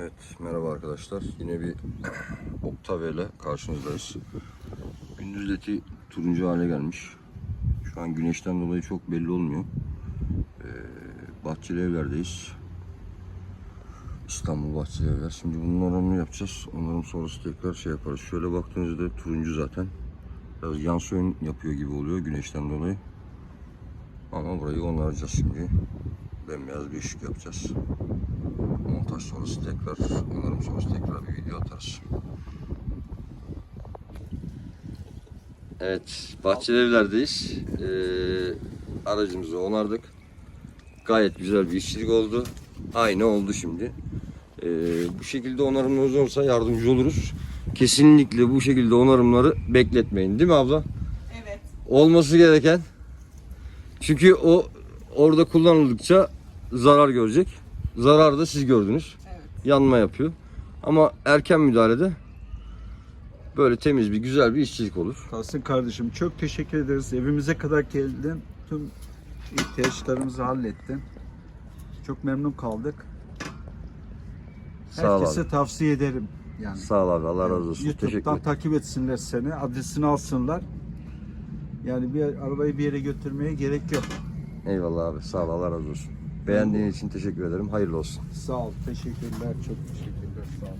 Evet, merhaba arkadaşlar. Yine bir Octave ile karşınızdayız. Gündüz turuncu hale gelmiş. Şu an güneşten dolayı çok belli olmuyor. Ee, bahçeli evlerdeyiz. İstanbul Bahçeli Evler. Şimdi bunun oranını yapacağız. Onların sonrası tekrar şey yaparız. Şöyle baktığınızda turuncu zaten. Biraz yan suyun yapıyor gibi oluyor güneşten dolayı. Ama burayı onaracağız şimdi. Bembeyaz bir ışık yapacağız. Montaj sonrası tekrar, onarım sonrası tekrar bir video atarız. Evet, Bahçeli Evler'deyiz. Ee, aracımızı onardık. Gayet güzel bir işçilik oldu. Aynı oldu şimdi. Ee, bu şekilde onarımlarımız olursa yardımcı oluruz. Kesinlikle bu şekilde onarımları bekletmeyin. Değil mi abla? Evet. Olması gereken. Çünkü o orada kullanıldıkça zarar görecek. Zarar da siz gördünüz. Evet. Yanma yapıyor. Ama erken müdahalede böyle temiz bir güzel bir işçilik olur. Tahsin kardeşim çok teşekkür ederiz. Evimize kadar geldin. Tüm ihtiyaçlarımızı hallettin. Çok memnun kaldık. Sağ ol Herkese abi. tavsiye ederim. Yani Sağ ol abi. Allah razı olsun. Teşekkür YouTube'dan ederim. takip etsinler seni. Adresini alsınlar. Yani bir arabayı bir yere götürmeye gerek yok. Eyvallah abi. Sağ ol. Allah razı olsun. Beğendiğin için teşekkür ederim. Hayırlı olsun. Sağ ol. Teşekkürler. Çok teşekkürler. Sağ ol.